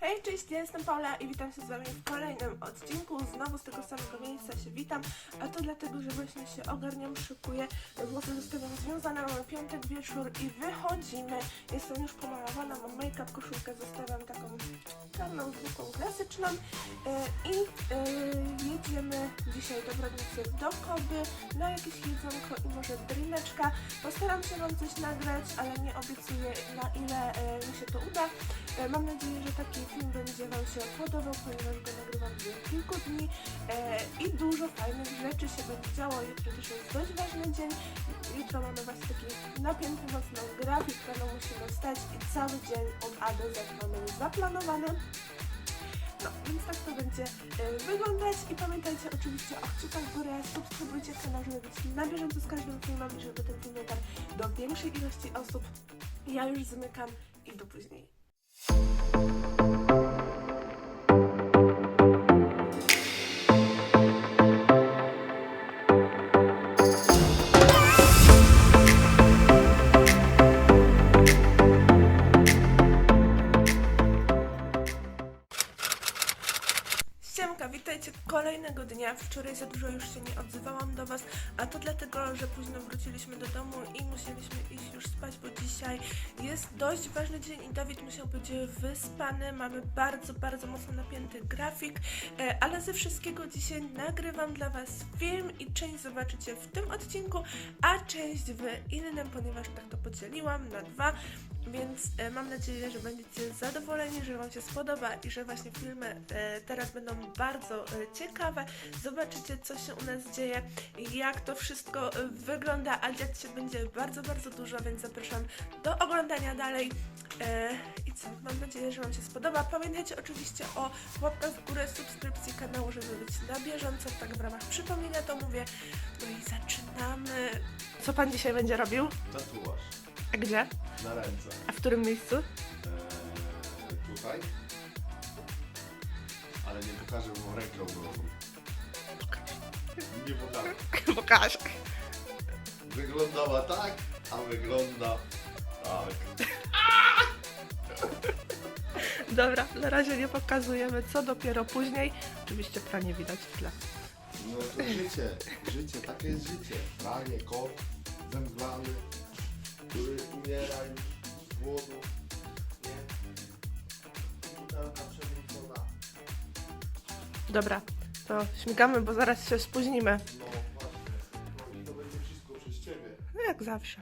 Hej, cześć, ja jestem Paula i witam się z Wami w kolejnym odcinku. Znowu z tego samego miejsca się witam, a to dlatego, że właśnie się ogarniam, szykuję. Włosy zostawiam związane, mamy piątek wieczór i wychodzimy. Jestem już pomalowana, mam make-up, koszulkę zostawiam taką czarną, zwykłą, klasyczną. E, I e, jedziemy dzisiaj do Brodnicy do Koby na jakieś jedzonko i może drineczka. Postaram się Wam coś nagrać, ale nie obiecuję na ile e, mi się to uda. Mam nadzieję, że taki film będzie Wam się podobał, ponieważ go nagrywam w kilku dni e, i dużo fajnych rzeczy się będzie działo. Jutro też jest dość ważny dzień. Jutro mamy właśnie taki napięty mocno grafik, rano musimy wstać i cały dzień od A do Z mamy zaplanowany. No, więc tak to będzie e, wyglądać i pamiętajcie oczywiście o kciukach w górę, subskrybujcie kanał, żeby być na bieżąco z każdym filmem i żeby ten film dotarł do większej ilości osób. Ja już zmykam i do później. Kolejnego dnia. Wczoraj za dużo już się nie odzywałam do Was, a to dlatego, że późno wróciliśmy do domu i musieliśmy iść już spać, bo dzisiaj jest dość ważny dzień i Dawid musiał być wyspany. Mamy bardzo, bardzo mocno napięty grafik, e, ale ze wszystkiego dzisiaj nagrywam dla Was film i część zobaczycie w tym odcinku, a część w innym, ponieważ tak to podzieliłam na dwa. Więc e, mam nadzieję, że będziecie zadowoleni, że Wam się spodoba i że właśnie filmy e, teraz będą bardzo e, ciekawe. Zobaczycie, co się u nas dzieje, jak to wszystko e, wygląda, a dziać się będzie bardzo, bardzo dużo, więc zapraszam do oglądania dalej. E, I co? Mam nadzieję, że Wam się spodoba. Pamiętajcie oczywiście o łapkach w górę, subskrypcji kanału, żeby być na bieżąco. Tak w ramach przypomnienia to mówię. No i zaczynamy. Co Pan dzisiaj będzie robił? Tatuaż A gdzie? na ręce. A w którym miejscu? Eee, tutaj. Ale nie pokażę wam rękę obrotową. Nie pokażę. Pokaż. Wyglądała tak, a wygląda tak. Dobra, na razie nie pokazujemy, co dopiero później. Oczywiście pranie widać w tle. No to życie, życie, takie jest życie. Pranie, kot, zemdlany, który umiera już z głodu. Nie? Butelka przewrócona. Dobra, to śmigamy, bo zaraz się spóźnimy. No właśnie, no i to będzie wszystko przez ciebie. No jak zawsze.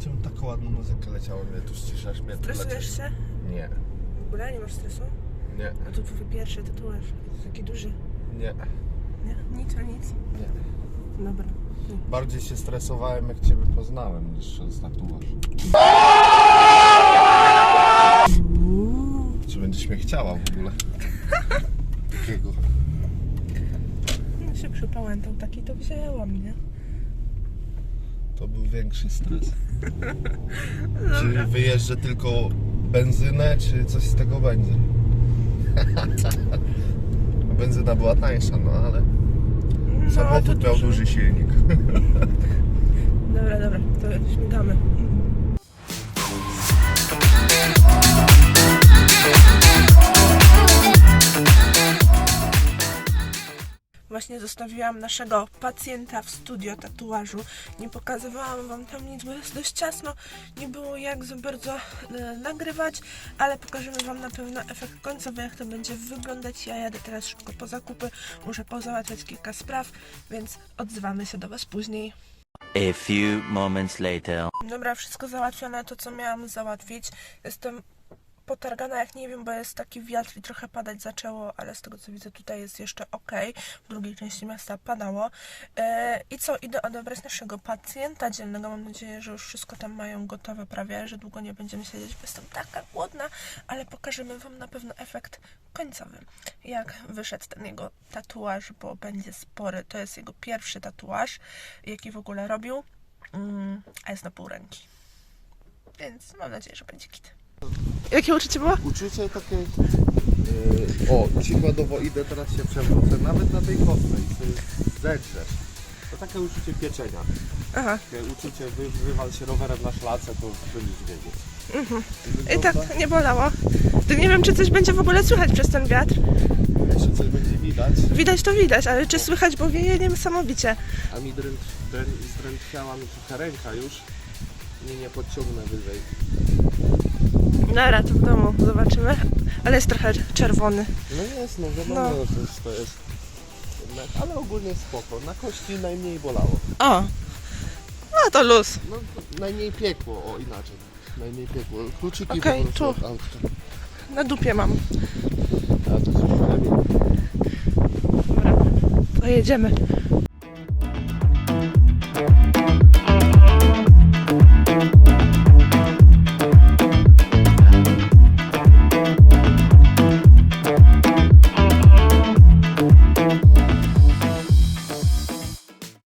Czemu taką ładną muzykę leciało mnie tu ściszasz mnie tu Stresujesz się? Nie, W ogóle nie masz stresu? Nie, A to twój pierwszy tatuaż. Taki duży. nie, Nie? Nic, a nic. nie. Dobra. Bardziej się stresowałem jak Ciebie poznałem niż z tatuaż. Czy będziesz mnie chciała w ogóle? Takiego. No się przypałętał taki, to wzięłam, nie? To był większy stres. Czy wyjeżdżę tylko benzynę, czy coś z tego będzie? Benzyna była tańsza, no ale No, samochód miał duży silnik. Właśnie zostawiłam naszego pacjenta w studio tatuażu. Nie pokazywałam wam tam nic, bo jest dość ciasno. Nie było jak za bardzo e, nagrywać, ale pokażemy wam na pewno efekt końcowy, jak to będzie wyglądać. Ja jadę teraz szybko po zakupy, muszę pozałatwiać kilka spraw, więc odzywamy się do was później. A few moments later. Dobra, wszystko załatwione, to co miałam załatwić. Jestem potargana jak nie wiem, bo jest taki wiatr i trochę padać zaczęło, ale z tego co widzę tutaj jest jeszcze ok. W drugiej części miasta padało. E, I co, idę odebrać naszego pacjenta dziennego. Mam nadzieję, że już wszystko tam mają gotowe prawie, że długo nie będziemy siedzieć, bo jestem taka głodna, ale pokażemy Wam na pewno efekt końcowy. Jak wyszedł ten jego tatuaż, bo będzie spory. To jest jego pierwszy tatuaż, jaki w ogóle robił. Mm, a jest na pół ręki. Więc mam nadzieję, że będzie kit. Jakie uczucie było? Uczucie takie... Yy, o, przykładowo idę, teraz się przewrócę, nawet na tej sobie zedrzesz. To takie uczucie pieczenia. Aha. Takie uczucie, wy, wywal się rowerem na szlace, to będziesz wiedzieć. Mhm. I tak nie bolało. To nie wiem, czy coś będzie w ogóle słychać przez ten wiatr. Jeszcze coś będzie widać, Widać to widać, ale czy słychać, bo wieje niesamowicie. a mi dręt, drę, zdrętwiała mi trochę ręka już. Nie, nie podciągnę wyżej. Dobra, to w domu zobaczymy. Ale jest trochę czerwony. No jest, no wiadomo, No. to, jest, to jest jednak, ale ogólnie spoko. Na kości najmniej bolało. O! No to luz. No najmniej piekło, o inaczej. Najmniej piekło. Kluczyki Okej, po prostu tu. od autka. Na dupie mam. A to jest już lepiej. Dobra, to jedziemy.